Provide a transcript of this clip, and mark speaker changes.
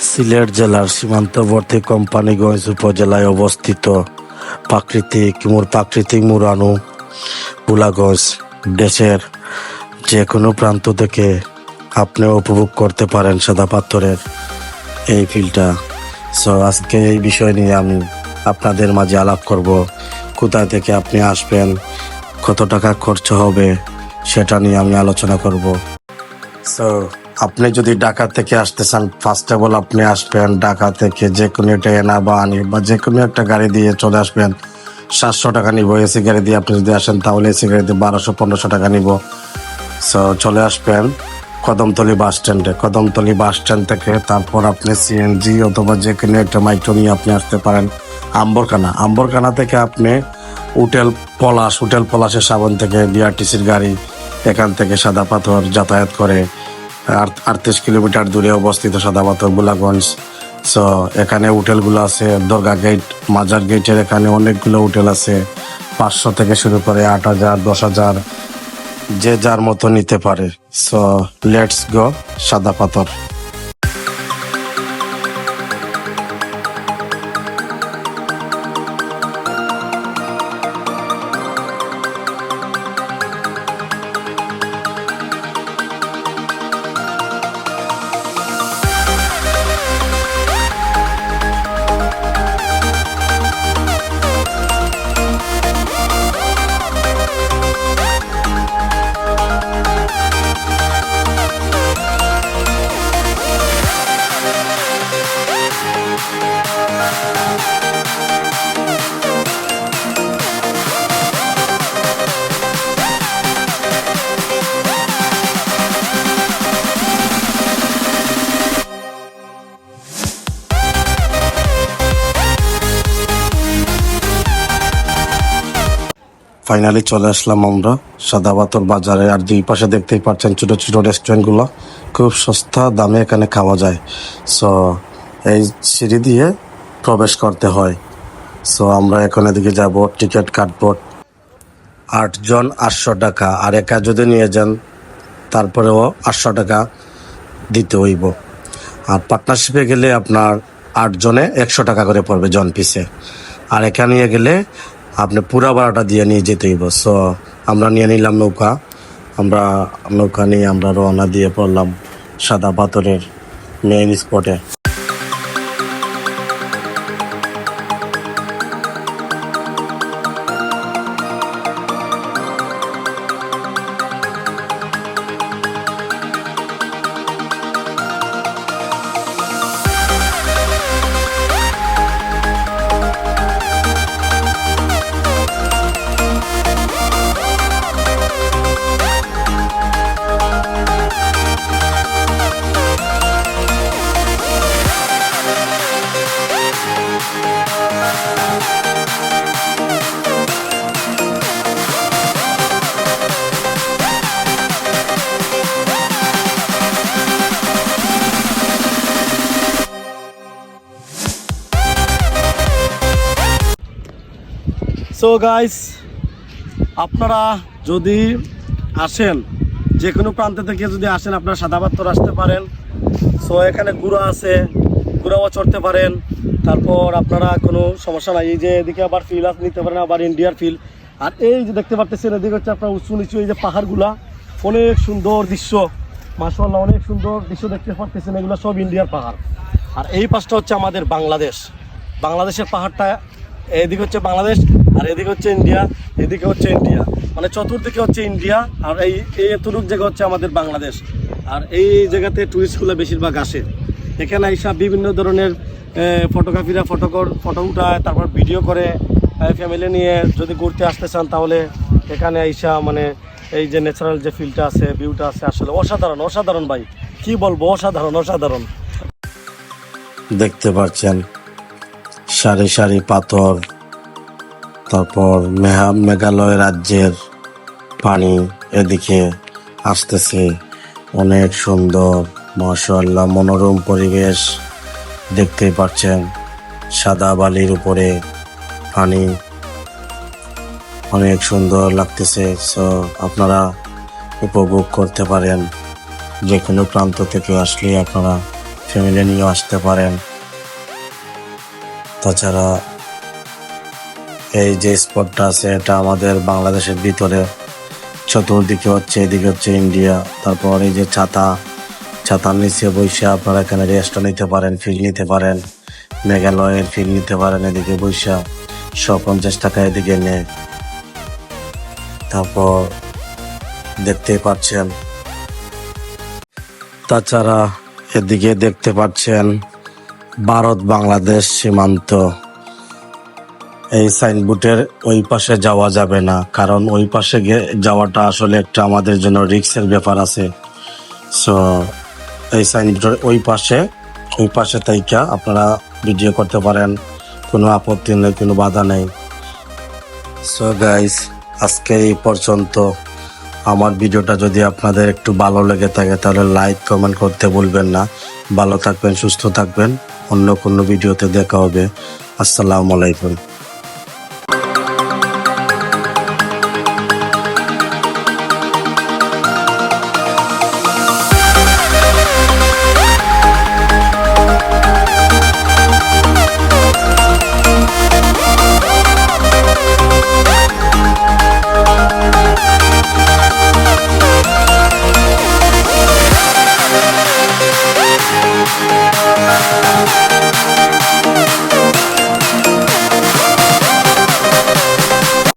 Speaker 1: সিলেট জেলার সীমান্তবর্তী কোম্পানিগঞ্জ উপজেলায় অবস্থিত প্রাকৃতিক মোর প্রাকৃতিক মুরানু বুলাগঞ্জ দেশের যে কোনো প্রান্ত থেকে আপনি উপভোগ করতে পারেন সাদা পাথরের এই ফিলটা। সো আজকে এই বিষয় নিয়ে আমি আপনাদের মাঝে আলাপ করব। কোথায় থেকে আপনি আসবেন? কত টাকা খরচ হবে? সেটা নিয়ে আমি আলোচনা করব। সো আপনি যদি ঢাকা থেকে আসতে চান ফার্স্ট অফ অল আপনি আসবেন ঢাকা থেকে যে কোনো এনা বা আনি বা যে কোনো একটা গাড়ি দিয়ে চলে আসবেন। সাতশো টাকা নিব এসি গাড়ি দিয়ে আপনি যদি আসেন তাহলে এসি গাড়ি দিয়ে বারোশো, পনেরোশো টাকা নিব। সো চলে আসবেন কদমতলি বাস স্ট্যান্ডে কদমতলি বাস স্ট্যান্ড থেকে তারপর আপনি সিএনজি অথবা যে কোনো একটা মাইক্রো নিয়ে আপনি আসতে পারেন আম্বরখানা। আম্বরখানা থেকে আপনি উটেল পলাশ, উটেল পলাশের সাবন থেকে বিআরটিসির গাড়ি, এখান থেকে সাদা পাথর যাতায়াত করে। আটত্রিশ কিলোমিটার দূরে অবস্থিত সাদাপাথর গুলাগঞ্জ। সো এখানে হোটেলগুলো আছে, দরগা গেট মাজার গেটের এখানে অনেকগুলো হোটেল আছে। পাঁচশো থেকে শুরু করে আট হাজার, দশ হাজার, যে যার মতো নিতে পারে। সো লেটস গো সাদা পাথর। ফাইনালি চলে আসলাম আমরা সাদাবাতর বাজারে। আর দুই পাশে দেখতেই পাচ্ছেন ছোট ছোট রেস্টুরেন্টগুলো। খুব সস্তা দামে এখানে খাওয়া যায়। সো এই সিঁড়ি দিয়ে প্রবেশ করতে হয়। সো আমরা এখন এদিকে যাব, টিকিট কাটবো। আটজন আটশো টাকা। আর একা যদি নিয়ে যান, তারপরেও আটশো টাকা দিতে হইব। আর পার্টনারশিপে গেলে আপনার আটজনে একশো টাকা করে পড়বে জন পিসে আর এখানে নিয়ে গেলে আপনি পুরা ভাড়াটা দিয়ে নিয়ে যেতে হইব সো আমরা নিয়ে নিলাম নৌকা। আমরা নৌকা নিয়ে আমরা রওনা দিয়ে পড়লাম সাদা পাথরের মেইন স্পটে
Speaker 2: সো গাইস আপনারা যদি আসেন যে কোনো প্রান্ত থেকে যদি আসেন, আপনারা সাদা পাত্তর আসতে পারেন। সো এখানে গুঁড়া আছে, গুড়াও চড়তে পারেন। তারপর আপনারা কোনো সমস্যা নাই। এই যে এদিকে আবার ফিল আপ নিতে পারেন আবার ইন্ডিয়ার ফিল আর এই যে দেখতে পাচ্ছেন এদিকে হচ্ছে আপনার উঁচু নিচু এই যে পাহাড়গুলা, অনেক সুন্দর দৃশ্য। মাসাল্লাহ অনেক সুন্দর দৃশ্য দেখতে পাচ্ছেন এগুলো সব ইন্ডিয়ার পাহাড়। আর এই পাশটা হচ্ছে আমাদের বাংলাদেশ। বাংলাদেশের পাহাড়টা, এদিকে হচ্ছে বাংলাদেশ, আর এদিকে হচ্ছে ইন্ডিয়া এদিকে হচ্ছে ইন্ডিয়া মানে চতুর্দিকে হচ্ছে ইন্ডিয়া আর এই এই এতটুক জায়গা হচ্ছে আমাদের বাংলাদেশ। আর এই জায়গাতে টুরিস্টগুলো বেশিরভাগ আসে। এখানে এইসব বিভিন্ন ধরনের ফটোগ্রাফিরা ফটো ফটো উঠায়, তারপর ভিডিও করে ফ্যামিলি নিয়ে যদি ঘুরতে আসতে চান তাহলে এখানে আইসা মানে এই যে ন্যাচারাল যে ফিলটা আছে ভিউটা আছে, আসলে অসাধারণ অসাধারণ ভাই। কি বলব, অসাধারণ অসাধারণ।
Speaker 1: দেখতে পাচ্ছেন, সারি সারি পাথর, তারপর মেহা, মেঘালয় রাজ্যের পানি এদিকে আসতেছে। অনেক সুন্দর, মাশাআল্লাহ, মনোরম পরিবেশ। দেখতেই পাচ্ছেন সাদা বালির উপরে পানি। অনেক সুন্দর লাগতেছে। সো আপনারা উপভোগ করতে পারেন। যে কোনো প্রান্ত থেকে আসলে আপনারা ফ্যামিলি নিয়ে আসতে পারেন। তাছাড়া এই যে স্পটটা আছে, এটা আমাদের বাংলাদেশের ভিতরে। চতুর্দিকে হচ্ছে, এদিকে হচ্ছে ইন্ডিয়া তারপর এই যে ছাতা ছাতার নিচে বসে আপনারা এখানে রেস্ট নিতে পারেন ফিল নিতে পারেন। মেঘালয়ের ফিল নিতে পারেন এদিকে বৈশা শো পঞ্চাশ টাকা এদিকে নেয় তারপর দেখতেই পাচ্ছেন। তাছাড়া এদিকে দেখতে পাচ্ছেন ভারত বাংলাদেশ সীমান্ত। এই সাইনবোর্ডের ওই পাশে যাওয়া যাবে না, কারণ ওই পাশে যাওয়াটা আসলে একটা আমাদের জন্য রিক্সের ব্যাপার আছে। সো এই সাইনবোর্ডের ওই পাশে ওই পাশে তাইকা আপনারা ভিডিও করতে পারেন। কোনো আপত্তি নেই, কোনো বাধা নেই। সো গাইস আজকে এই পর্যন্ত। আমার ভিডিওটা যদি আপনাদের একটু ভালো লেগে থাকে, তাহলে লাইক কমেন্ট করতে ভুলবেন না। ভালো থাকবেন, সুস্থ থাকবেন। অন্য কোনো ভিডিওতে দেখা হবে। আসসালামু আলাইকুম।